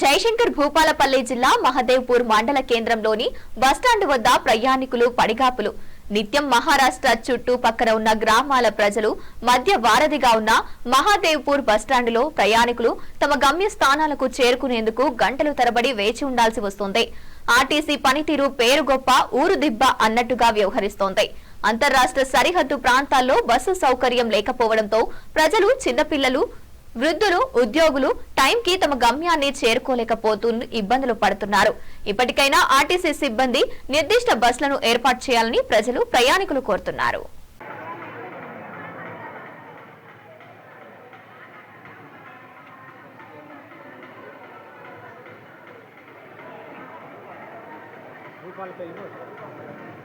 జయశంకర్ భూపాలపల్లి జిల్లా మహదేవ్పూర్ మండల కేంద్రంలోని బస్టాండ్ వద్ద ప్రయాణికులు పడిగాపులు. నిత్యం మహారాష్ట్ర చుట్టూ పక్కన ఉన్న గ్రామాల ప్రజలు మధ్య వారధిగా ఉన్న మహాదేవ్పూర్ బస్టాండ్లో ప్రయాణికులు తమ గమ్య స్థానాలకు చేరుకునేందుకు గంటలు తరబడి వేచి ఉండాల్సి వస్తోంది. ఆర్టీసీ పనితీరు పేరు గొప్ప ఊరు దిబ్బ అన్నట్టుగా వ్యవహరిస్తోంది. అంతర్రాష్ట్ర సరిహద్దు ప్రాంతాల్లో బస్సు సౌకర్యం లేకపోవడంతో ప్రజలు చిన్నపిల్లలు వృద్ధులు ఉద్యోగులు టైంకి తమ గమ్యాన్ని చేరుకోలేకపోతూ ఇబ్బందులు పడుతున్నారు. ఇప్పటికైనా ఆర్టీసీ సిబ్బంది నిర్దిష్ట బస్సులను ఏర్పాటు చేయాలని ప్రజలు ప్రయాణికులు కోరుతున్నారు. భూపాలపల్లి